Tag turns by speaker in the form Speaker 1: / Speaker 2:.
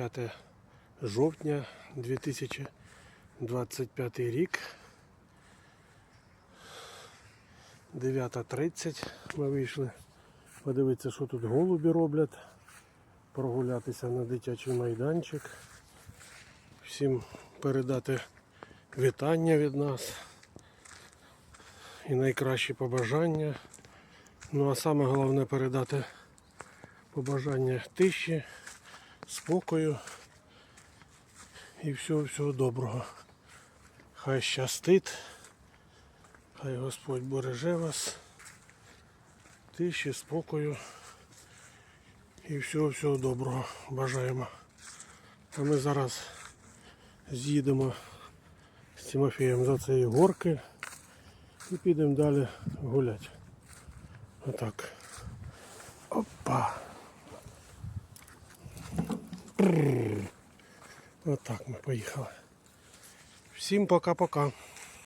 Speaker 1: 5 жовтня 2025 рік. 9.30 ми вийшли подивитися, що тут голубі роблять, прогулятися на дитячий майданчик. Всім передати вітання від нас і найкращі побажання. Ну а саме головне передати побажання тиші, спокою і всього всього доброго. Хай щастить, хай Господь береже вас, тиші, спокою і всього всього доброго бажаємо. А ми зараз з'їдемо з Тимофієм за цієї горки і підемо далі гуляти. Отак. Опа. Прррр. Отак ми поїхали. Всім пока-пока.